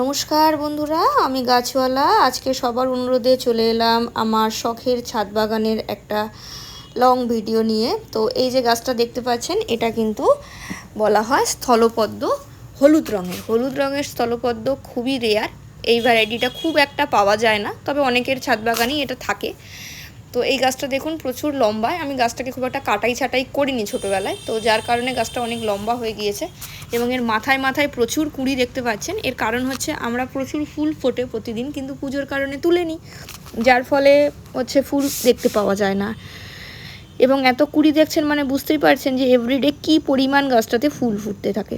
নমস্কার বন্ধুরা, আমি গাছওয়ালা। আজকে সবার অনুরোধে চলে এলাম আমার শখের ছাদ বাগানের একটা লং ভিডিও নিয়ে। তো এই যে গাছটা দেখতে পাচ্ছেন, এটা কিন্তু বলা হয় স্থলপদ্ম, হলুদ রঙের। হলুদ রঙের স্থলপদ্ম খুবই রেয়ার এই ভ্যারাইটিটা খুব একটা পাওয়া যায় না, তবে অনেকের ছাদ বাগানেই এটা থাকে। তো এই গাছটা দেখুন প্রচুর লম্বায় আমি গাছটাকে খুব একটা কাটাই ছাটাই করিনি ছোটোবেলায়, তো যার কারণে গাছটা অনেক লম্বা হয়ে গিয়েছে এবং এর মাথায় মাথায় প্রচুর কুড়ি দেখতে পাচ্ছেন। এর কারণ হচ্ছে আমরা প্রচুর ফুল ফোটে প্রতিদিন, কিন্তু পুজোর কারণে তুলে নিই যার ফলে হচ্ছে ফুল দেখতে পাওয়া যায় না। এবং এত কুড়ি দেখছেন মানে বুঝতেই পারছেন যে এভরিডে কী পরিমাণ গাছটাতে ফুল ফুটতে থাকে।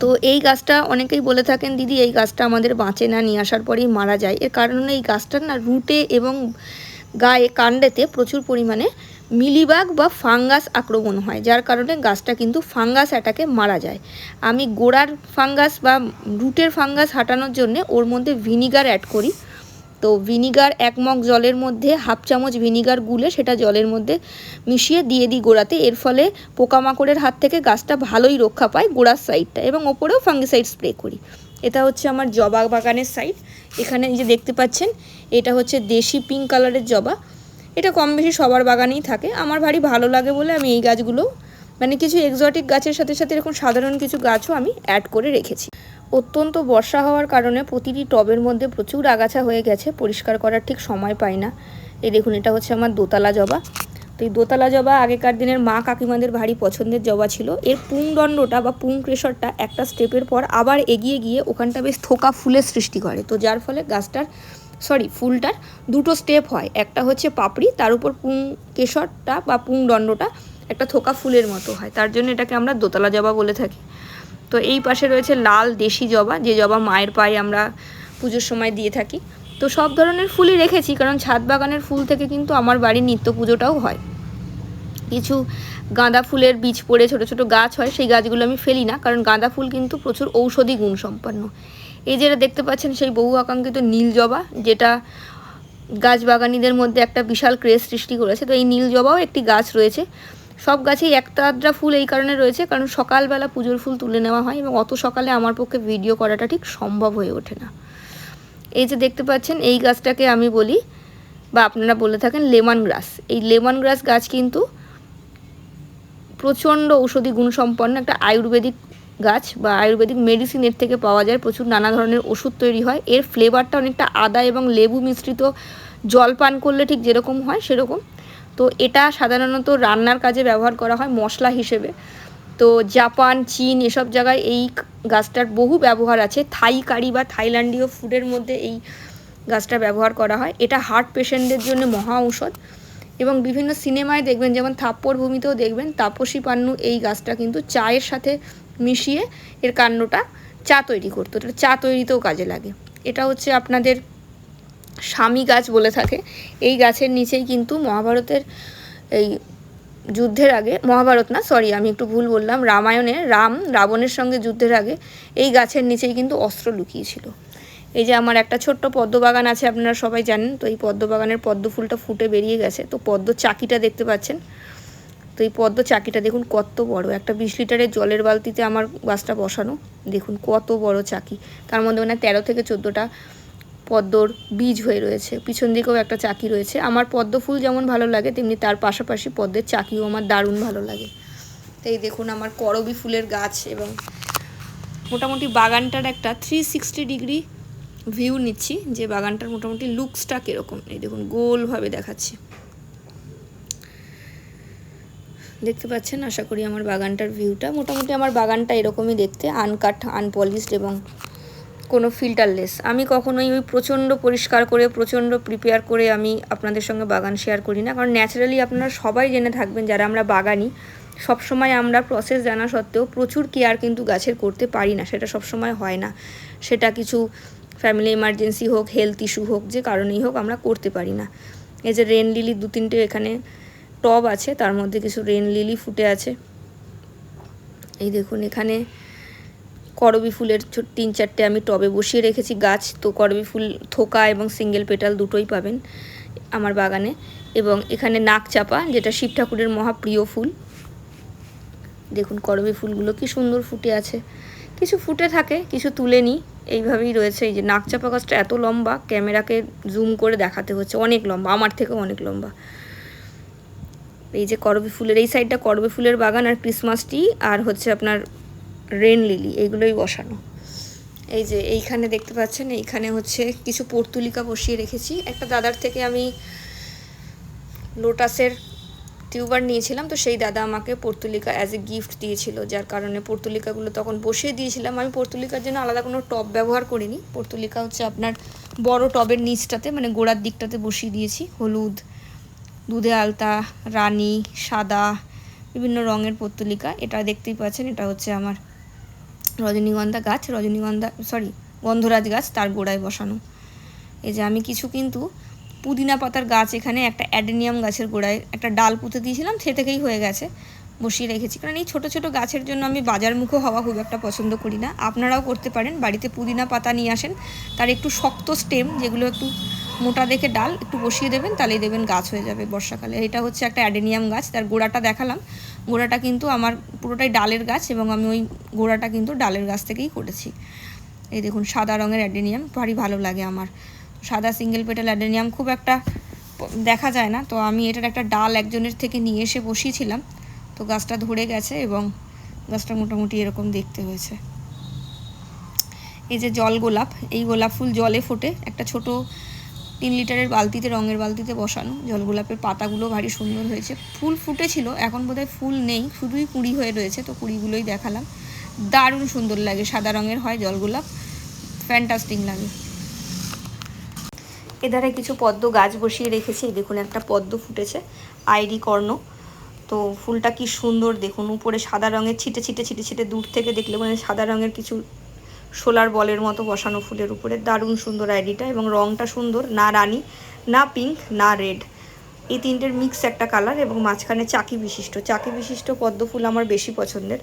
তো এই গাছটা অনেকেই বলে থাকেন, দিদি, এই গাছটা আমাদের বাঁচে না, নিয়ে আসার পরেই মারা যায়। এর কারণে এই গাছটার না রুটে এবং গায়ে কাণ্ডেতে প্রচুর পরিমাণে মিলিবাগ বা ফাঙ্গাস আক্রমণ হয়, যার কারণে গাছটা কিন্তু ফাঙ্গাস অ্যাটাকে মারা যায়। আমি গোড়ার ফাঙ্গাস বা রুটের ফাঙ্গাস হাঁটানোর জন্যে ওর মধ্যে ভিনিগার অ্যাড করি। তো ভিনিগার এক মগ জলের মধ্যে, হাফ চামচ ভিনিগার গুলে সেটা জলের মধ্যে মিশিয়ে দিয়ে দিই গোড়াতে। এর ফলে পোকামাকড়ের হাত থেকে গাছটা ভালোই রক্ষা পায় গোড়ার সাইডটা এবং ওপরেও ফাঙ্গিসাইড স্প্রে করি। এটা হচ্ছে আমার জবা বাগানের সাইড। এখানে যে দেখতে পাচ্ছেন এটা হচ্ছে দেশি পিঙ্ক কালারের জবা। এটা কম বেশি সবার বাগানেই থাকে। আমার ভারী ভালো লাগে বলে আমি এই গাছগুলো মানে কিছু এক্সোটিক গাছের সাথে সাথে এরকম সাধারণ কিছু গাছও আমি অ্যাড করে রেখেছি। অত্যন্ত বর্ষা হওয়ার কারণে প্রতিটি টবের মধ্যে প্রচুর আগাছা হয়ে গেছে, পরিষ্কার করার ঠিক সময় পাই না। এই দেখুন, এটা হচ্ছে আমার দোতলা জবা। তো এই দোতলা জবা আগেকার দিনের মা কাকিমাদের ভারী পছন্দের জবা ছিল। এর পুংদণ্ডটা বা পুং ক্রেশরটা একটা স্টেপের পর আবার এগিয়ে গিয়ে ওখানটা বেশ থোকা ফুলের সৃষ্টি করে। তো যার ফলে গাছটার সরি, ফুলটার দুটো স্টেপ হয়। একটা হচ্ছে পাপড়ি, তার উপর পুং কেশরটা বা পুং দণ্ডটা একটা থোকা ফুলের মতো হয়। তার জন্য এটাকে আমরা দোতলা জবা বলে থাকি। তো এই পাশে রয়েছে লাল দেশি জবা, যে জবা মায়ের পায়ে আমরা পুজোর সময় দিয়ে থাকি। তো সব ধরনের ফুলই রেখেছি, কারণ ছাদ বাগানের ফুল থেকে কিন্তু আমার বাড়ির নিত্য পুজোটাও হয়। কিছু গাঁদা ফুলের বীজ পড়ে ছোট ছোট গাছ হয়, সেই গাছগুলো আমি ফেলি না, কারণ গাঁদা ফুল কিন্তু প্রচুর ঔষধি গুণ সম্পন্ন এই যেটা দেখতে পাচ্ছেন, সেই বহু আকাঙ্ক্ষিত নীল জবা, যেটা গাছ বাগানিদের মধ্যে একটা বিশাল ক্রেজ সৃষ্টি করেছে। তো এই নীল জবাও একটি গাছ রয়েছে। সব গাছেই একটা আদ্রা ফুল এই কারণে রয়েছে, কারণ সকালবেলা পুজোর ফুল তুলে নেওয়া হয় এবং অত সকালে আমার পক্ষে ভিডিও করাটা ঠিক সম্ভব হয়ে ওঠে না। এই যে দেখতে পাচ্ছেন, এই গাছটাকে আমি বলি, বা আপনারা বলে থাকেন লেমন গ্রাস এই লেমন গ্রাস গাছ কিন্তু প্রচণ্ড ঔষধি গুণসম্পন্ন একটা আয়ুর্বেদিক গাছ বা আয়ুর্বেদিক মেডিসিনের থেকে পাওয়া যায়। প্রচুর নানা ধরনের ওষুধ তৈরি হয়। এর ফ্লেভারটা অনেকটা আদা এবং লেবু মিশ্রিত জল পান করলে ঠিক যেরকম হয় সেরকম। তো এটা সাধারণত রান্নার কাজে ব্যবহার করা হয় মশলা হিসেবে। তো জাপান, চীন এসব জায়গায় এই গাছটার বহু ব্যবহার আছে। থাই কারি বা থাইল্যান্ডীয় ফুডের মধ্যে এই গাছটা ব্যবহার করা হয়। এটা হার্ট পেশেন্টদের জন্য মহা ঔষধ। এবং বিভিন্ন সিনেমায় দেখবেন, যেমন থাপ্পড় ভূমিতেও দেখবেন, তাপসী পান্নু এই গাছটা কিন্তু চায়ের সাথে মিশিয়ে এর কাণ্ডটা চা তৈরি করতো। এটা চা তৈরিতেও কাজে লাগে। এটা হচ্ছে আপনাদের স্বামী গাছ বলে থাকে। এই গাছের নিচেই কিন্তু মহাভারতের এই যুদ্ধের আগে, মহাভারত না সরি আমি একটু ভুল বললাম, রামায়ণে, রাম, রাবণের সঙ্গে যুদ্ধের আগে এই গাছের নিচেই কিন্তু অস্ত্র লুকিয়েছিল। এই যে আমার একটা ছোট্ট পদ্ম বাগান আছে, আপনারা সবাই জানেন, তো এই পদ্ম বাগানের পদ্ম ফুলটা ফুটে বেরিয়ে গেছে। তো পদ্ম চাকিটা দেখতে পাচ্ছেন। তো এই পদ্ম চাকিটা দেখুন কত বড়। একটা বিশ লিটারের জলের বালতিতে আমার গাছটা বসানো। দেখুন কত বড় চাকি। তার মধ্যে মানে তেরো থেকে চোদ্দোটা পদ্মর বীজ হয়ে রয়েছে। পিছন দিকেও একটা চাকি রয়েছে। আমার পদ্ম ফুল যেমন ভালো লাগে, তেমনি তার পাশাপাশি পদ্মের চাকিও আমার দারুণ ভালো লাগে। তো এই দেখুন আমার করবি ফুলের গাছ এবং মোটামুটি বাগানটার একটা থ্রি সিক্সটি ডিগ্রি ভিউ নিচ্ছি। যে বাগানটার মোটামুটি লুকসটা কীরকম? এই দেখুন গোলভাবে দেখাচ্ছি। দেখতে পাচ্ছেন, আশা করি আমার বাগানটার ভিউটা মোটামুটি আমার বাগানটা এরকমই দেখতে আনকাট আনপলিশড এবং কোনো ফিল্টারলেস আমি কখনোই ওই প্রচণ্ড পরিষ্কার করে, প্রচণ্ড প্রিপেয়ার করে আমি আপনাদের সঙ্গে বাগান শেয়ার করি না। কারণ ন্যাচারালি আপনারা সবাই জেনে থাকবেন, যারা আমরা বাগানি, সবসময় আমরা প্রসেস জানা সত্ত্বেও প্রচুর কেয়ার কিন্তু গাছের করতে পারি না, সেটা সবসময় হয় না। সেটা কিছু ফ্যামিলি এমার্জেন্সি হোক হেলথ ইস্যু হোক, যে কারণেই হোক আমরা করতে পারি না। এই যে রেন লিলি দু তিনটে এখানে টব আছে, তার মধ্যে কিছু রেন লিলি ফুটে আছে। এই দেখুন, এখানে করবি ফুলের তিন চারটে আমি টবে বসিয়ে রেখেছি গাছ। তো করবি ফুল থোকা এবং সিঙ্গেল পেটাল দুটোই পাবেন আমার বাগানে। এবং এখানে নাক চাপা, যেটা শিব ঠাকুরের মহাপ্রিয় ফুল। দেখুন, করবি ফুলগুলো কি সুন্দর ফুটে আছে। কিছু ফুটে থাকে, কিছু তুলে নিই এইভাবেই রয়েছে, এই যে নাকচাপা গাছটা এত লম্বা, ক্যামেরাকে জুম করে দেখাতে হচ্ছে। অনেক লম্বা, আমার থেকেও অনেক লম্বা। এই যে করবি ফুলের, এই সাইডটা করবি ফুলের বাগান আর ক্রিসমাস ট্রি আর হচ্ছে আপনার রেন লিলি এইগুলোই বসানো। এই যে এইখানে দেখতে পাচ্ছেন, এইখানে হচ্ছে কিছু পর্তুলিকা বসিয়ে রেখেছি। একটা দাদার থেকে আমি লোটাসের টিউবার নিয়েছিলাম, তো সেই দাদা আমাকে পর্তুলিকা অ্যাজ এ গিফট দিয়েছিল, যার কারণে পর্তুলিকাগুলো তখন বসিয়ে দিয়েছিলাম। আমি পর্তুলিকার জন্য আলাদা কোনো টব ব্যবহার করিনি। পর্তুলিকা হচ্ছে আপনার বড় টবের নিচটাতে মানে গোড়ার দিকটাতে বসিয়ে দিয়েছি, হলুদ দুধে আলতা, রানী, সাদা, বিভিন্ন রঙের পত্তলিকা, এটা দেখতেই পাচ্ছেন, এটা হচ্ছে আমার রজনীগন্ধা গাছ। রজনীগন্ধা সরি গন্ধরাজ গাছ তার গোড়ায় বসানো। এই যে আমি কিছু কিন্তু পুদিনা পাতার গাছ এখানে একটা অ্যাডেনিয়াম গাছের গোড়ায় একটা ডাল পুঁতে দিয়েছিলাম, সে থেকেই হয়ে গেছে, বসিয়ে রেখেছি। কারণ এই ছোটো ছোটো গাছের জন্য আমি বাজারমুখো হওয়া খুব একটা পছন্দ করি না। আপনারাও করতে পারেন, বাড়িতে পুদিনা পাতা নিয়ে আসেন, তার একটু শক্ত স্টেম যেগুলো একটু মোটা দেখে ডাল একটু বসিয়ে দেবেন, তাহলেই দেবেন গাছ হয়ে যাবে বর্ষাকালে। এটা হচ্ছে একটা অ্যাডেনিয়াম গাছ, তার গোড়াটা দেখালাম। গোড়াটা কিন্তু আমার পুরোটাই ডালের গাছ এবং আমি ওই গোড়াটা কিন্তু ডালের গাছ থেকেই করেছি। এই দেখুন, সাদা রঙের অ্যাডেনিয়াম, ভারী ভালো লাগে আমার। সাদা সিঙ্গেল পেটাল অ্যাডেনিয়াম খুব একটা দেখা যায় না, তো আমি এটার একটা ডাল একজনের থেকে নিয়ে এসে বসিয়েছিলাম। তো গাছটা ধরে গেছে এবং গাছটা মোটামুটি এরকম দেখতে হয়েছে। এই যে জল গোলাপ, এই গোলাপ ফুল জলে ফোটে। একটা ছোট তিন লিটারের বালতিতে, রঙের বালতিতে বসানো। জল গোলাপের পাতাগুলো ভারী সুন্দর হয়েছে। ফুল ফুটেছিল, এখন বোধহয় ফুল নেই, শুধুই কুড়ি হয়ে রয়েছে, তো কুড়িগুলোই দেখালাম। দারুণ সুন্দর লাগে, সাদা রঙের হয় জল গোলাপ ফ্যান্টাস্টিং লাগে। এধারে কিছু পদ্ম গাছ বসিয়ে রেখেছি দেখুন একটা পদ্ম ফুটেছে, আইডি কর্ণ। তো ফুলটা কি সুন্দর, দেখুন, উপরে সাদা রঙের ছিটে ছিটে ছিটে ছিটে দূর থেকে দেখলে মানে সাদা রঙের কিছু সোলার বলের মতো বসানো ফুলের উপরে। দারুণ সুন্দর আইডিটা এবং রঙটা সুন্দর, না রানি, না পিঙ্ক, না রেড। এই তিনটের মিক্স একটা কালার এবং মাঝখানে চাকি বিশিষ্ট। চাকি বিশিষ্ট পদ্ম ফুল আমার বেশি পছন্দের।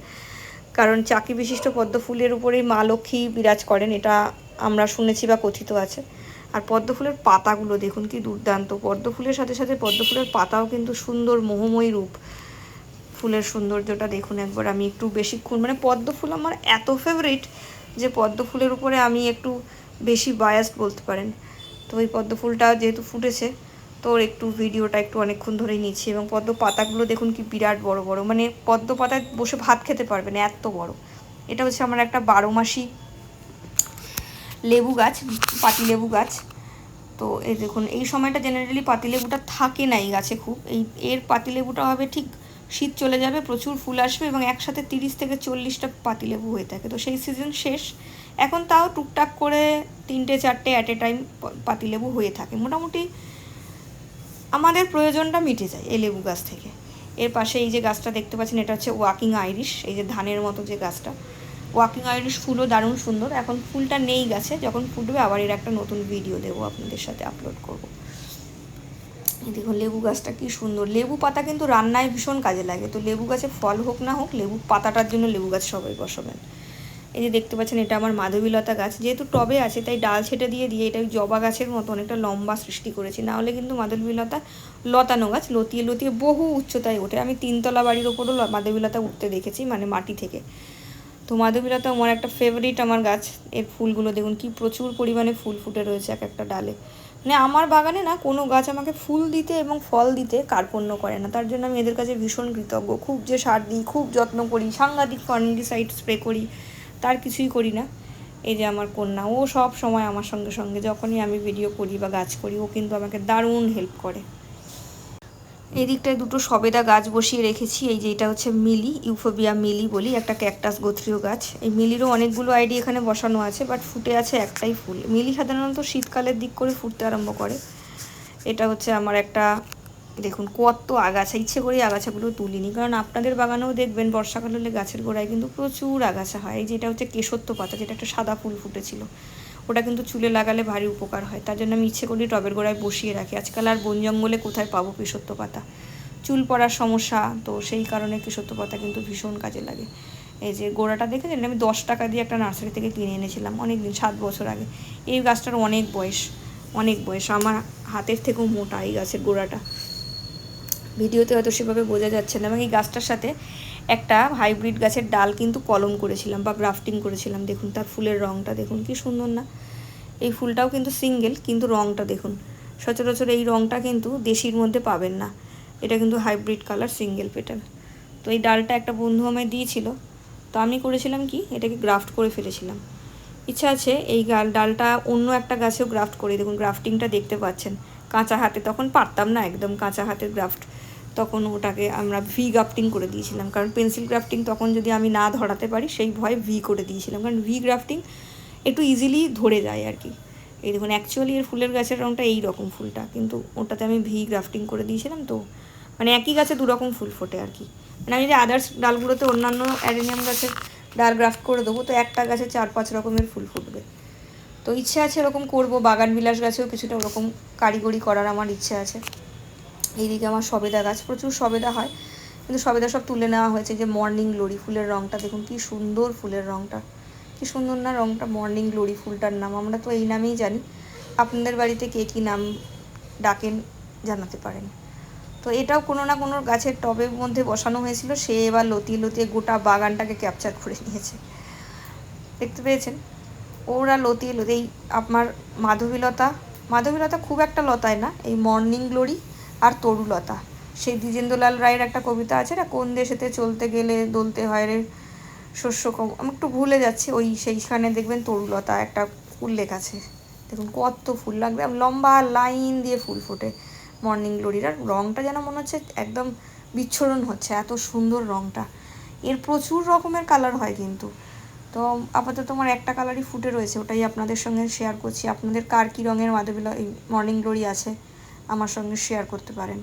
কারণ চাকি বিশিষ্ট পদ্ম ফুলের উপরেই মা লক্ষ্মী বিরাজ করেন, এটা আমরা শুনেছি বা কথিত আছে। আর পদ্ম ফুলের পাতাগুলো দেখুন, কি দুর্দান্ত। পদ্ম ফুলের সাথে সাথে পদ্ম ফুলের পাতাও কিন্তু সুন্দর মোহময়ী রূপ। ফুলের সৌন্দর্যটা দেখুন একবার, আমি একটু বেশিক্ষণ মানে পদ্ম ফুল আমার এত ফেভারিট যে পদ্ম ফুলের উপরে আমি একটু বেশি বায়াসড বলতে পারেন। তো ওই পদ্ম ফুলটা যেহেতু ফুটেছে, তো একটু ভিডিওটা একটু অনেকক্ষণ ধরেই নিচ্ছি এবং পদ্ম পাতাগুলো দেখুন কি বিরাট বড় বড়। মানে পদ্ম পাতায় বসে ভাত খেতে পারবেন, এত বড়। এটা হচ্ছে আমার একটা বারো মাসি লেবু গাছ, পাতি লেবু গাছ। তো এই দেখুন, এই সময়টা জেনারেলি পাতিলেবুটা থাকে না এই গাছে খুব। এই, এর পাতিলেবুটা হবে ঠিক শীত চলে যাবে, প্রচুর ফুল আসবে এবং একসাথে তিরিশ থেকে চল্লিশটা পাতিলেবু হয়ে থাকে। তো সেই সিজন শেষ। এখন তাও টুকটাক করে তিনটে, চারটে অ্যাট এ টাইম পাতিলেবু হয়ে থাকে। মোটামুটি আমাদের প্রয়োজনটা মিটে যায় এই লেবু গাছ থেকে। এর পাশে এই যে গাছটা দেখতে পাচ্ছেন, এটা হচ্ছে ওয়াকিং আইরিশ এই যে ধানের মতো যে গাছটা। ওয়াকিং আইরিশ ফুলও দারুণ সুন্দর। এখন ফুলটা নেই গাছে, যখন ফুটবে আবার এর একটা নতুন ভিডিও দেবো আপনাদের সাথে আপলোড করব। দেখুন লেবু গাছটা কি সুন্দর। লেবু পাতা কিন্তু রান্নায় ভীষণ কাজে লাগে। তো লেবু গাছে ফল হোক না হোক, লেবু পাতাটার জন্য লেবু গাছ সবাই বসাবেন। এই যে দেখতে পাচ্ছেন, এটা আমার মাধবীলতা গাছ। যেহেতু টবে আছে, তাই ডাল ছেটে দিয়ে দিয়ে এটা জবা গাছের মতো অনেকটা লম্বা সৃষ্টি করেছি। নাহলে কিন্তু মাধবীলতা লতানো গাছ, লতিয়ে লতিয়ে বহু উচ্চতায় ওঠে। আমি তিনতলা বাড়ির ওপরও মাধবীলতা উঠতে দেখেছি মানে মাটি থেকে। তো মাধবীলতা আমার একটা ফেভারিট আমার গাছ। এর ফুলগুলো দেখুন, কি প্রচুর পরিমাণে ফুল ফুটে রয়েছে এক একটা ডালে। মানে আমার বাগানে না কোনো গাছ আমাকে ফুল দিতে এবং ফল দিতে কার্পণ্য করে না। তার জন্য আমি এদের কাছে ভীষণ কৃতজ্ঞ। খুব যে সার দিই, খুব যত্ন করি, সাংঘাতিক ফার্নিটিসাইড স্প্রে করি, তার কিছুই করি না। এই যে আমার কন্যা, ও সব সময় আমার সঙ্গে সঙ্গে, যখনই আমি ভিডিও করি বা গাছ করি, ও কিন্তু আমাকে দারুণ হেল্প করে। এই দিকটায় দুটো সবেদা গাছ বসিয়ে রেখেছি। এই যে এটা হচ্ছে মিলি, ইউফোবিয়া মিলি বলি, একটা ক্যাকটাস গোত্রীয় গাছ। এই মিলিরও অনেকগুলো আইডি এখানে বসানো আছে, বাট ফুটে আছে একটাই ফুল। মিলি সাধারণত শীতকালের দিক করে ফুটতে আরম্ভ করে। এটা হচ্ছে আমার একটা, দেখুন, কত আগাছা, ইচ্ছে করেই আগাছাগুলো তুলিনি। কারণ আপনাদের বাগানেও দেখবেন, বর্ষাকাল হলে গাছের গোড়ায় কিন্তু প্রচুর আগাছা হয়। এই যেটা হচ্ছে কেশত্ব পাতা যেটা একটা সাদা ফুল ফুটেছিল। ওটা কিন্তু চুলে লাগালে ভারী উপকার হয়। তার জন্য আমি ইচ্ছে করি টবের গোড়ায় বসিয়ে রাখি। আজকাল আর বন জঙ্গলে কোথায় পাবো কেশত্ব পাতা? চুল পড়ার সমস্যা, তো সেই কারণে কেশত্ব পাতা কিন্তু ভীষণ কাজে লাগে। এই যে গোড়াটা দেখে দেখেছেন? আমি দশ টাকা দিয়ে একটা নার্সারি থেকে কিনে এনেছিলাম অনেক দিন সাত বছর আগে। এই গাছটার অনেক বয়স অনেক বয়স। আমার হাতের থেকেও মোটা এই গাছের গোড়াটা। ভিডিওতে হয়তো সেভাবে বোঝা যাচ্ছে না। এবং এই গাছটার সাথে একটা হাইব্রিড গাছের ডাল কিন্তু কলম করেছিলাম বা গ্রাফটিং করেছিলাম। দেখুন, তার ফুলের রঙটা দেখুন, কি সুন্দর না? এই ফুলটাও কিন্তু সিঙ্গেল কিন্তু রঙটা দেখুন। সচরাচর এই রঙটা কিন্তু দেশির মধ্যে পাবেন না। এটা কিন্তু হাইব্রিড কালার সিঙ্গেল পেটাল তো এই ডালটা একটা বন্ধু আমায় দিয়েছিল। তো আমি করেছিলাম কি? এটাকে গ্রাফট করে ফেলেছিলাম। ইচ্ছা আছে এই ডালটা অন্য একটা গাছেও গ্রাফট করে। দেখুন গ্রাফটিংটা দেখতে পাচ্ছেন। কাঁচা হাতে তখন পারতাম না একদম কাঁচা হাতের গ্রাফট তখন ওটাকে আমরা ভি গ্রাফটিং করে দিয়েছিলাম। কারণ পেন্সিল গ্রাফটিং তখন যদি আমি না ধরাতে পারি, সেই ভয়ে ভি করে দিয়েছিলাম। কারণ ভি গ্রাফটিং একটু ইজিলি ধরে যায় আর কি এই দেখুন অ্যাকচুয়ালি এর ফুলের গাছের রঙটা এই রকম ফুলটা। কিন্তু ওটাতে আমি ভি গ্রাফটিং করে দিয়েছিলাম তো মানে একই গাছে দু রকম ফুল ফোটে আর কি মানে আমি যদি আদার্স ডালগুলোতে অন্যান্য অ্যারেনিয়াম গাছের ডাল গ্রাফট করে দেবো, তো একটা গাছে চার পাঁচ রকমের ফুল ফুটবে। তো ইচ্ছে আছে এরকম করব। বাগান বিলাস গাছেও কিছুটা ওরকম কারিগরি করার আমার ইচ্ছে আছে। এইদিকে আমার সবেদা গাছ, প্রচুর সবেদা হয়। কিন্তু সবেদা সব তুলে নেওয়া হয়েছে যে মর্নিং গ্লোরি ফুলের রঙটা দেখুন কি সুন্দর ফুলের রঙটা কি সুন্দর না রঙটা মর্নিং গ্লোরি ফুলটার নাম, আমরা তো এই নামেই জানি। আপনাদের বাড়িতে কে কী নাম ডাকেন জানাতে পারেন। তো এটাও কোনো না কোনো গাছের টবের মধ্যে বসানো হয়েছিল, সে এবার লতিয়ে লতিয়ে গোটা বাগানটাকে ক্যাপচার করে নিয়েছে। দেখতে পেয়েছেন? ওরা লতিয়ে লতিয়ে, এই আপনার মাধবীলতা মাধবীলতা খুব একটা লতায় না, এই মর্নিং গ্লোরি আর তরুলতা। সেই দ্বিজেন্দ্রলাল রায়ের একটা কবিতা আছে না, কোন দেশেতে চলতে গেলে দলতে হয় রে শস্য আমি একটু ভুলে যাচ্ছি, ওই সেইখানে দেখবেন তরুলতা একটা উল্লেখ আছে। দেখুন, কত ফুল লাগবে লম্বা লাইন দিয়ে ফুল ফোটে। মর্নিং গ্লোরির, আর রঙটা যেন মনে হচ্ছে একদম বিচ্ছরণ হচ্ছে, এত সুন্দর রঙটা এর প্রচুর রকমের কালার হয় কিন্তু। তো আপাতত আমার একটা কালারই ফুটে রয়েছে, ওটাই আপনাদের সঙ্গে শেয়ার করছি। আপনাদের কার কী রঙের মাধবীলা এই মর্নিং গ্লোরি আছে? আমার সঙ্গে শেয়ার করতে পারেন।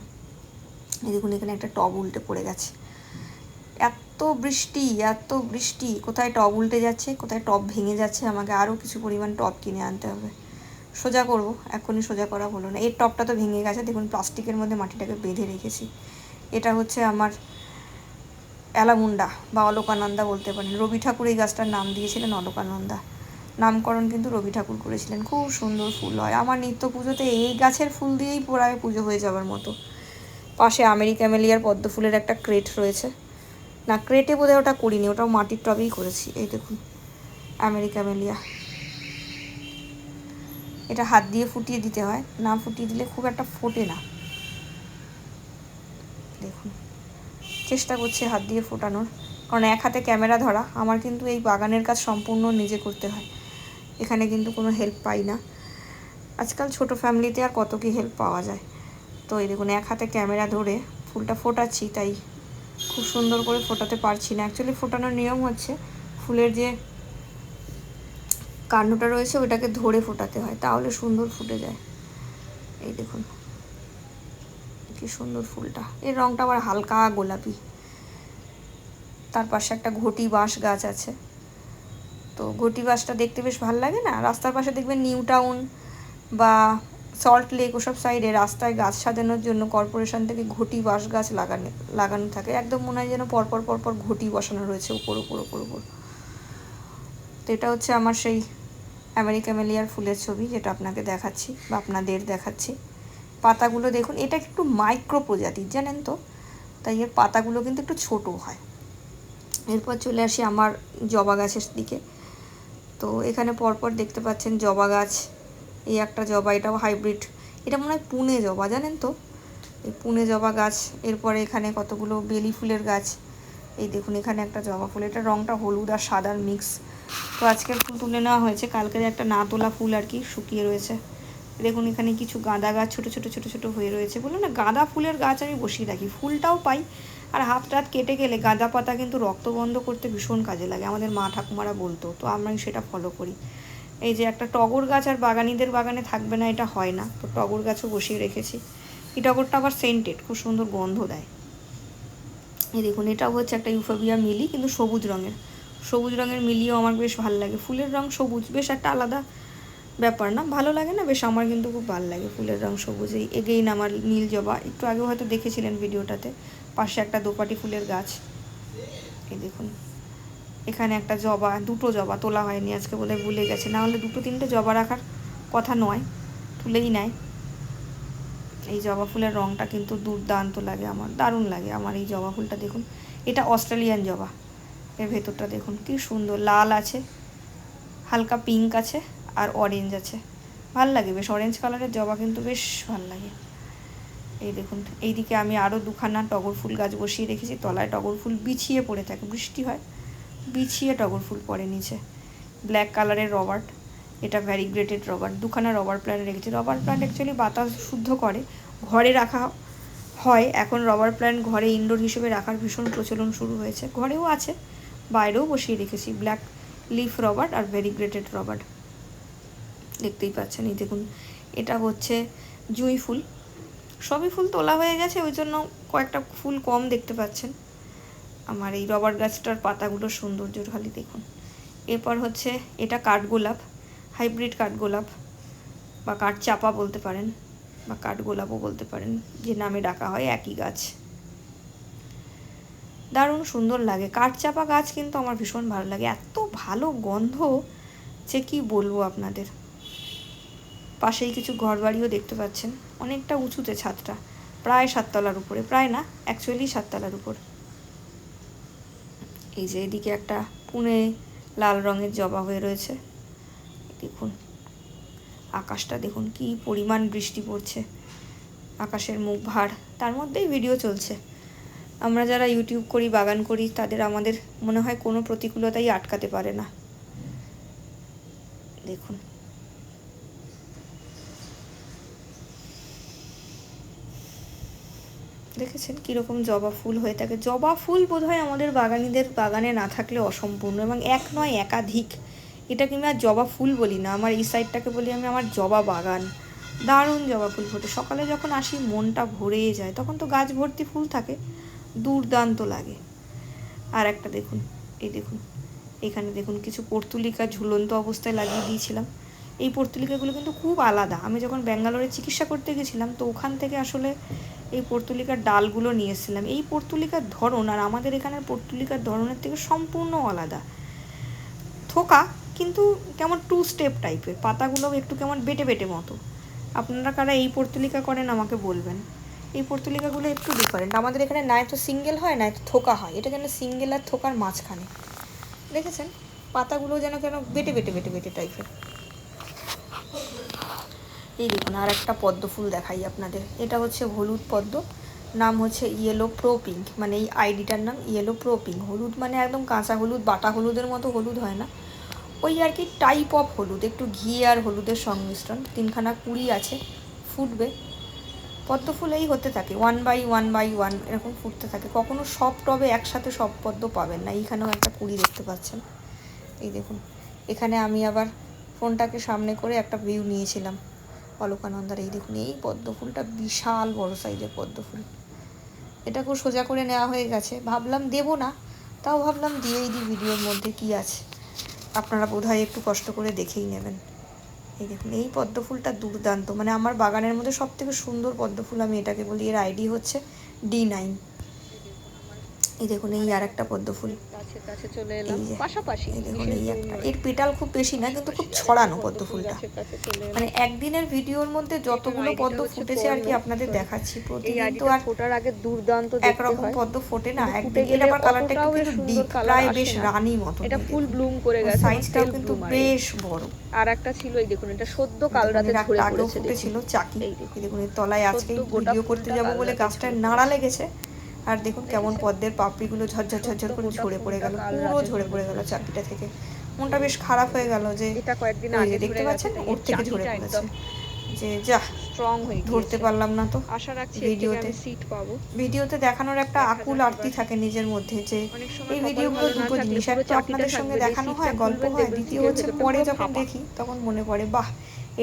এই দেখুন এখানে একটা টব উল্টে পড়ে গেছে। এত বৃষ্টি এত বৃষ্টি, কোথায় টব উল্টে যাচ্ছে, কোথায় টব ভেঙে যাচ্ছে, আমাকে আরও কিছু পরিমাণ টব কিনে আনতে হবে। সোজা করব, এখনই সোজা করা হলো না। এর টপটা তো ভেঙে গেছে, দেখুন প্লাস্টিকের মধ্যে মাটিটাকে বেঁধে রেখেছি। এটা হচ্ছে আমার অ্যালামুন্ডা বা অলোকানন্দা বলতে পারেন। রবি ঠাকুর এই গাছটার নাম দিয়েছিলেন অলোকানন্দা। নামকরণ কিন্তু রবি ঠাকুর করেছিলেন। খুব সুন্দর ফুল হয়। আমার নিত্য পুজোতে এই গাছের ফুল দিয়েই পোড়ায় পুজো হয়ে যাওয়ার মতো। পাশে আমেরিকামেলিয়ার পদ্ম ফুলের একটা ক্রেট রয়েছে। না, ক্রেটে বোধহয় ওটা করিনি, ওটাও মাটির টবেই করেছি। এই দেখুন আমেরিকা মেলিয়া এটা হাত দিয়ে ফুটিয়ে দিতে হয়। না ফুটিয়ে দিলে খুব একটা ফোটে না। দেখুন, চেষ্টা করছি হাত দিয়ে ফোটানোর। কারণ এক হাতে ক্যামেরা ধরা, আমার কিন্তু এই বাগানের কাজ সম্পূর্ণ নিজে করতে হয়। এখানে কিন্তু কোনো হেল্প পাই না। আজকাল ছোট ফ্যামিলিতে আর কত কি হেল্প পাওয়া যায়। তো এই দেখুন, এক হাতে ক্যামেরা ধরে ফুলটা ফোটাচ্ছি, তাই খুব সুন্দর করে ফোটাতে পারছি না। অ্যাকচুয়ালি ফোটানোর নিয়ম হচ্ছে ফুলের যে কাণ্ডটা রয়েছে, ওটাকে ধরে ফোটাতে হয়, তাহলে সুন্দর ফুটে যায়। এই দেখুন, কি সুন্দর ফুলটা। এর রঙটা আবার হালকা গোলাপি। তার পাশে একটা ঘটি বাঁশ গাছ আছে। তো ঘটি বাঁশটা দেখতে বেশ ভালো লাগে না? রাস্তার পাশে দেখবেন নিউ টাউন বা সল্ট লেক ওসব সাইডে রাস্তায় গাছ সাজানোর জন্য কর্পোরেশন থেকে ঘটি বাঁশ গাছ লাগানো লাগানো থাকে। একদম মনে হয় যেন পরপর পরপর ঘটি বসানো রয়েছে উপর উপর উপর উপর। তো এটা হচ্ছে আমার সেই আমেরিকা মেলিয়ার ফুলের ছবি যেটা আপনাকে দেখাচ্ছি বা আপনাদের দেখাচ্ছি। পাতাগুলো দেখুন, এটা একটু মাইক্রো প্রজাতির, জানেন তো? তাই এর পাতাগুলো কিন্তু একটু ছোট হয়। এরপর চলে আসি আমার জবা গাছের দিকে। তো এখানে পরপর দেখতে পাচ্ছেন জবা গাছ, এই একটা জবা, এটাও হাইব্রিড এটা মনে হয় পুনে জবা, জানেন তো? এই পুনে জবা গাছ, এরপরে এখানে কতগুলো বেলি ফুলের গাছ। এই দেখুন, এখানে একটা জবা ফুল এটা রঙটা হলুদ আর সাদার মিক্স তো আজকের ফুল তুলে নেওয়া হয়েছে কালকের একটা না তোলা ফুল আর কি শুকিয়ে রয়েছে। দেখুন, এখানে কিছু গাঁদা গাছ ছোট ছোট ছোট ছোট হয়ে রয়েছে। বলল না, গাঁদা ফুলের গাছ আমি বসিয়ে রাখি, ফুলটাও পাই আর হাত টাত কেটে গেলে গাঁদা পাতা কিন্তু রক্ত বন্ধ করতে ভীষণ কাজে লাগে, আমাদের মা ঠাকুমারা বলতো। তো আমরা সেটা ফলো করি। এই যে একটা টগর গাছ আর বাগানিদের বাগানে থাকবে না, এটা হয় না। তো টগর গাছও বসিয়ে রেখেছি। এই টগরটা আবার সেন্টেড খুব সুন্দর গন্ধ দেয়। এই দেখুন, এটাও হচ্ছে একটা ইউফোবিয়া মিলি, কিন্তু সবুজ রঙের। সবুজ রঙের মিলিও আমার বেশ ভালো লাগে। ফুলের রং সবুজ, বেশ একটা আলাদা ব্যাপার না। ভালো লাগে না, বেশ আমার কিন্তু খুব ভালো লাগে ফুলের রং সবুজ। এই এগেইন আমার নীল জবা, একটু আগেও হয়তো দেখেছিলেন ভিডিওটাতে পাশে একটা দোপাটি ফুলের গাছ। এই দেখুন, এখানে একটা জবা, দুটো জবা তোলা হয়নি আজকে বলে ভুলে গেছে। না হলে দুটো তিনটে জবা রাখার কথা নয়, তুলেই নেয়। এই জবা ফুলের রঙটা কিন্তু দুর্দান্ত লাগে আমার, দারুণ লাগে আমার এই জবা ফুলটা দেখুন। এটা অস্ট্রেলিয়ান জবা, এর ভেতরটা দেখুন কি সুন্দর, লাল আছে, হালকা পিঙ্ক আছে আর অরেঞ্জ আছে। ভালো লাগে বেশ, অরেঞ্জ কালারের জবা কিন্তু বেশ ভালো লাগে। এই দেখুন, এইদিকে আমি আরও দুখানা টগর ফুল গাছ বসিয়ে রেখেছি, তলায় টগর ফুল বিছিয়ে পড়ে থাকে, বৃষ্টি হয়, বিছিয়ে টগর ফুল পড়ে নিচে। ব্ল্যাক কালারের রবার্ট এটা ভ্যারিগ্রেটেড রবার্ট দুখানা রবার প্ল্যান্ট রেখেছি। রবার প্ল্যান্ট অ্যাকচুয়ালি বাতাস শুদ্ধ করে, ঘরে রাখা হয়, এখন রবার প্ল্যান্ট ঘরে ইনডোর হিসেবে রাখার ভীষণ প্রচলন শুরু হয়েছে। ঘরেও আছে, বাইরেও বসিয়ে রেখেছি ব্ল্যাক লিফ রবার্ট আর ভ্যারিগ্রেটেড রবার্ট দেখতেই পাচ্ছেন, এই দেখুন, এটা হচ্ছে জুঁই ফুল। সবই ফুল তোলা হয়ে গেছে, ওই জন্য কয়েকটা ফুল কম দেখতে পাচ্ছেন। আমার এই রবার গাছটার পাতাগুলো সৌন্দর্য খালি দেখুন। এরপর হচ্ছে এটা কাঠগোলাপ, হাইব্রিড কাঠগোলাপ, বা কাঠচাপা বলতে পারেন, বা কাঠগোলাপও বলতে পারেন, যে নামে ডাকা হয় একই গাছ। দারুণ সুন্দর লাগে। কাঠচাপা গাছ কিন্তু আমার ভীষণ ভালো লাগে। এত ভালো গন্ধ, যে কি বলব আপনাদের? পাশেই কিছু ঘরবাড়িও দেখতে পাচ্ছেন। অনেকটা উঁচুতে ছাদটা। প্রায় সাততলার উপরে, প্রায় না অ্যাকচুয়ালি সাততলার উপর। এই যে এদিকে একটা পুনে লাল রঙের জবা হয়ে রয়েছে। দেখুন, আকাশটা দেখুন, কি পরিমাণ বৃষ্টি পড়ছে। আকাশের মুখ ভার, তার মধ্যেই ভিডিও চলছে। আমরা যারা ইউটিউব করি, বাগান করি, তাদের আমাদের মনে হয় কোনো প্রতিকূলতাই আটকাতে পারে না। দেখুন দেখেছেন কীরকম জবা ফুল হয়ে থাকে। জবা ফুল বোধহয় আমাদের বাগানিদের, বাগানে না থাকলে অসম্পূর্ণ এবং এক নয়, একাধিক। এটা আমি আর জবা ফুল বলি না? আমার এই সাইডটাকে বলি আমি আমার জবা বাগান। দারুণ জবা ফুল ফোটে। সকালে যখন আসি মনটা ভরে যায়, তখন তো গাছ ভর্তি ফুল থাকে। দুর্দান্ত লাগে। আর একটা দেখুন, এই দেখুন, এখানে দেখুন কিছু পর্তুলিকা ঝুলন্ত অবস্থায় লাগিয়ে দিয়েছিলাম। এই পর্তুলিকাগুলো কিন্তু খুব আলাদা। আমি যখন ব্যাঙ্গালোরে চিকিৎসা করতে গেছিলাম, তো ওখান থেকে আসলে এই পর্তুলিকার ডালগুলো নিয়ে এসেছিলাম। এই পর্তুলিকার ধরন আর আমাদের এখানের পর্তুলিকার ধরনের থেকে সম্পূর্ণ আলাদা। থোকা কিন্তু কেমন টু স্টেপ টাইপের পাতাগুলো একটু কেমন বেটে বেটে মতো। আপনারা কারা এই পর্তুলিকা করেন আমাকে বলবেন। এই পর্তুলিকাগুলো একটু ডিফারেন্ট আমাদের এখানে নাই তো সিঙ্গেল হয় নাই তো থোকা হয়। এটা যেন সিঙ্গেল আর থোকার মাঝখানে। দেখেছেন? পাতাগুলো যেন কেন বেটে বেটে বেটে বেটে টাইপের এই দেখুন, আর একটা পদ্ম ফুল দেখাই আপনাদের। এটা হচ্ছে হলুদ পদ্ম, নাম হচ্ছে ইয়েলো প্রো পিঙ্ক মানে এই আইডিটার নাম ইয়েলো প্রো পিঙ্ক হলুদ মানে একদম কাঁচা হলুদ, বাটা হলুদের মতো হলুদ হয় না। ওই আর কি টাইপ অফ হলুদ, একটু ঘি আর হলুদের সংমিশ্রণ, তিনখানা কুড়ি আছে, ফুটবে। পদ্ম ফুল এই হতে থাকে one by one by one এরকম ফুটতে থাকে। কখনো সব টবে একসাথে সব পদ্ম পাবেন না, এইখানেও একটা কুড়ি দেখতে পাচ্ছেন। এই দেখুন, এখানে আমি আবার ফোনটাকে সামনে করে একটা ভিউ নিয়েছিলাম। অলকানন্দার এই দেখুন, এই পদ্ম ফুলটা বিশাল বড় সাইজের পদ্ম ফুল এটাকেও সোজা করে নেওয়া হয়ে গেছে। ভাবলাম দেবো না, তাও ভাবলাম দিয়েই দিই ভিডিওর মধ্যে কি আছে। আপনারা বোধহয় একটু কষ্ট করে দেখেই নেবেন। এই দেখুন, এই পদ্ম ফুলটা দুর্দান্ত। মানে আমার বাগানের মধ্যে সব থেকে সুন্দর পদ্ম ফুল আমি এটাকে বলি, এর আইডি হচ্ছে ডি নাইন। এই দেখুন, এই আর একটা পদ্ম ফুল কাছে চলে এলাম। পাশাপাশি। এর পেটাল খুব বেশি না কিন্তু খুব ছড়ানো পদ্ম ফুলটা। মানে একদিনের ভিডিওর মধ্যে যতগুলো পদ্ম ফুটেছে আর কি আপনাদের দেখাচ্ছি প্রতিদিন তো আর ফোটার আগে দুর্দান্ত একরকম পদ্ম ফোটে না গেলে আবার কালারটা একটু ডিপ প্রায় বেশ রানী মতো এটা ফুল ব্লুম করে গেছে সাইজটাও কিন্তু বেশ বড়। আর একটা ছিল এই দেখুন এটা সদ্য কাল রাতে ঝরে পড়েছে দেখুন। চাকি। এই দেখুন। এর তলায় আজকে গোটা ভিডিও করতে যাব বলে রাতে গাছটায় নাড়া লেগেছে। আর দেখুন কেমন পদ্মের পাপড়িগুলো ঝরঝর ঝরঝর করে ঝরে পড়ে গেল পুরো ঝরে পড়ে গেল চাকিটা থেকে। মনটা বেশ খারাপ হয়ে গেল যে এটা কয়েকদিন আগে দেখতে পাচ্ছেন? ওর থেকে ঝরে পড়েছে। যে যা স্ট্রং হয়ে ধরতে পারলাম না তো। আশা রাখছি ভিডিওতে। সিট পাবো। ভিডিওতে দেখানোর একটা আকুল আরতি থাকে নিজের মধ্যে যে এই ভিডিওগুলো দুটো জিনিস একটা আপনাদের সঙ্গে দেখানো হয় গল্প হয় দ্বিতীয় হচ্ছে পরে যখন দেখি তখন মনে পড়ে বাহ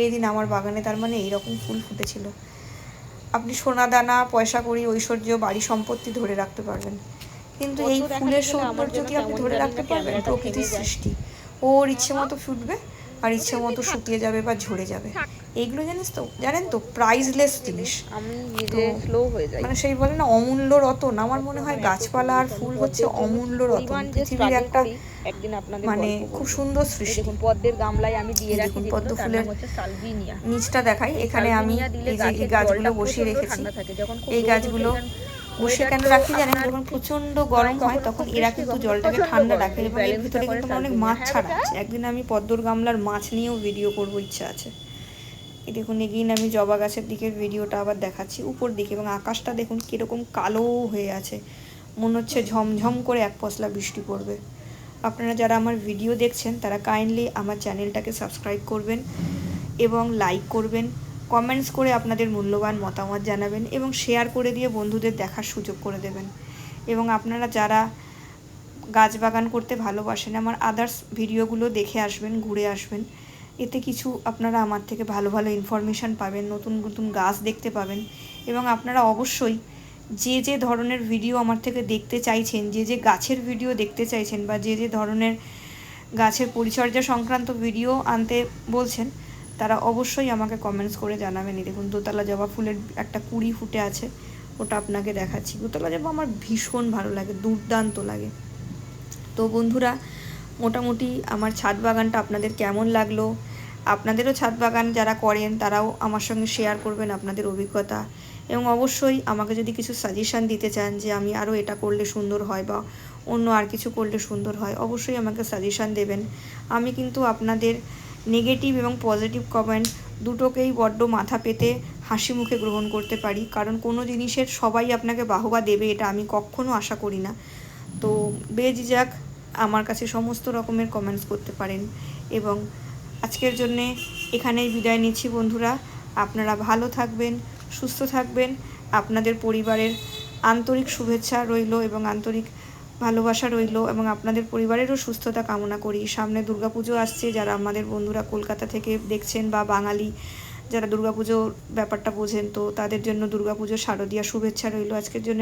এই দিন আমার বাগানে তার মানে এইরকম ফুল ফুটেছিল। আপনি সোনা দানা পয়সা করি ঐশ্বর্য বাড়ি সম্পত্তি ধরে রাখতে পারবেন। কিন্তু এই ফুলের সৌন্দর্য কি আপনি ধরে রাখতে পারবেন? প্রকৃতির সৃষ্টি। ওর ইচ্ছে মতো ফুটবে? আর ইচ্ছে মতো শুকিয়ে যাবে বা ঝরে যাবে। এইগুলো জানিস তো? জানেন তো প্রাইসলেস জিনিস। মানে সেই বলে না অমূল্য রতন। আমার মনে হয় গাছপালা আর ফুল হচ্ছে অমূল্য রতন। পৃথিবীর একটা একদিন আপনাদের মানে খুব সুন্দর সৃষ্টি দেখুন পদ্মের গামলায় আমি দিয়ে রাখি পদ্ম ফুলের নিচটা দেখাই। এখানে আমি এই যে এই গাছগুলো বসিয়ে রেখেছি। এই গাছগুলো বসে কেন রাখি জানেন? যখন ঠিক প্রচণ্ড গরম হয় তখন এরা কিন্তু জলটাকে ঠান্ডা। রাখে। এবং এর ভিতরে কিন্তু অনেক মাছ হ্যাঁ ছাড়া বেটা? আছে। একদিন আমি পদ্মর গামলার মাছ নিয়েও ভিডিও করব ইচ্ছা আছে। এই দেখুন এগিন আমি জবা গাছের দিকের ভিডিওটা আবার দেখাচ্ছি উপর দিকে এবং আকাশটা দেখুন কীরকম কালো হয়ে আছে। মনে হচ্ছে ঝমঝম করে এক পশলা বৃষ্টি পড়বে। আপনারা যারা আমার ভিডিও দেখছেন তারা কাইন্ডলি আমার চ্যানেলটাকে সাবস্ক্রাইব করবেন এবং লাইক করবেন। কমেন্টস করে আপনাদের মূল্যবান মতামত জানাবেন এবং শেয়ার করে দিয়ে বন্ধুদের দেখার সুযোগ করে দেবেন। এবং আপনারা যারা গাছ বাগান করতে ভালোবাসেন, আমার আদার্স ভিডিওগুলো দেখে আসবেন, ঘুরে আসবেন, এতে কিছু আপনারা আমার থেকে ভালো ভালো ইনফরমেশান পাবেন, নতুন নতুন গাছ দেখতে পাবেন এবং আপনারা অবশ্যই যে যে ধরনের ভিডিও আমার থেকে দেখতে চাইছেন, যে যে গাছের ভিডিও দেখতে চাইছেন বা যে যে ধরনের গাছের পরিচর্যা সংক্রান্ত ভিডিও আনতে বলছেন তারা অবশ্যই আমাকে কমেন্টস করে জানাবেন দেখুন, দোতলা জবা ফুলের একটা কুড়ি ফুটে আছে, ওটা আপনাকে দেখাচ্ছি। দোতলা জবা আমার ভীষণ ভালো লাগে, দুর্দান্ত লাগে। তো বন্ধুরা, মোটামুটি আমার ছাদ বাগানটা আপনাদের কেমন লাগল? আপনাদেরও ছাদ বাগান যারা করেন, তারাও আমার সঙ্গে শেয়ার করবেন আপনাদের অভিজ্ঞতা। এবং অবশ্যই আমাকে যদি কিছু সাজেশান দিতে চান যে আমি আরও এটা করলে সুন্দর হয় বা অন্য আর কিছু করলে সুন্দর হয়, অবশ্যই আমাকে সাজেশান দেবেন। আমি কিন্তু আপনাদের নেগেটিভ এবং পজিটিভ কমেন্ট দুটোকেই বড্ড মাথা পেতে হাসি মুখে গ্রহণ করতে পারি। কারণ কোনো জিনিসের সবাই আপনাকে বাহবা দেবে, এটা আমি কখনো আশা করি না। তো বেজিজাক আমার কাছে সমস্ত রকমের কমেন্টস করতে পারেন। এবং আজকের জন্যে এখানেই বিদায় নিচ্ছি বন্ধুরা। আপনারা ভালো থাকবেন, সুস্থ থাকবেন। আপনাদের পরিবারের আন্তরিক শুভেচ্ছা রইল এবং আন্তরিক ভালোবাসা রইল এবং আপনাদের পরিবারেরও সুস্থতা কামনা করি। সামনে দুর্গাপুজো আসছে, যারা আমাদের বন্ধুরা কলকাতা থেকে দেখছেন বা বাঙালি যারা দুর্গাপুজোর ব্যাপারটা বোঝেন, তো তাদের জন্য দুর্গাপুজো শারদীয়া শুভেচ্ছা রইল। আজকের জন্য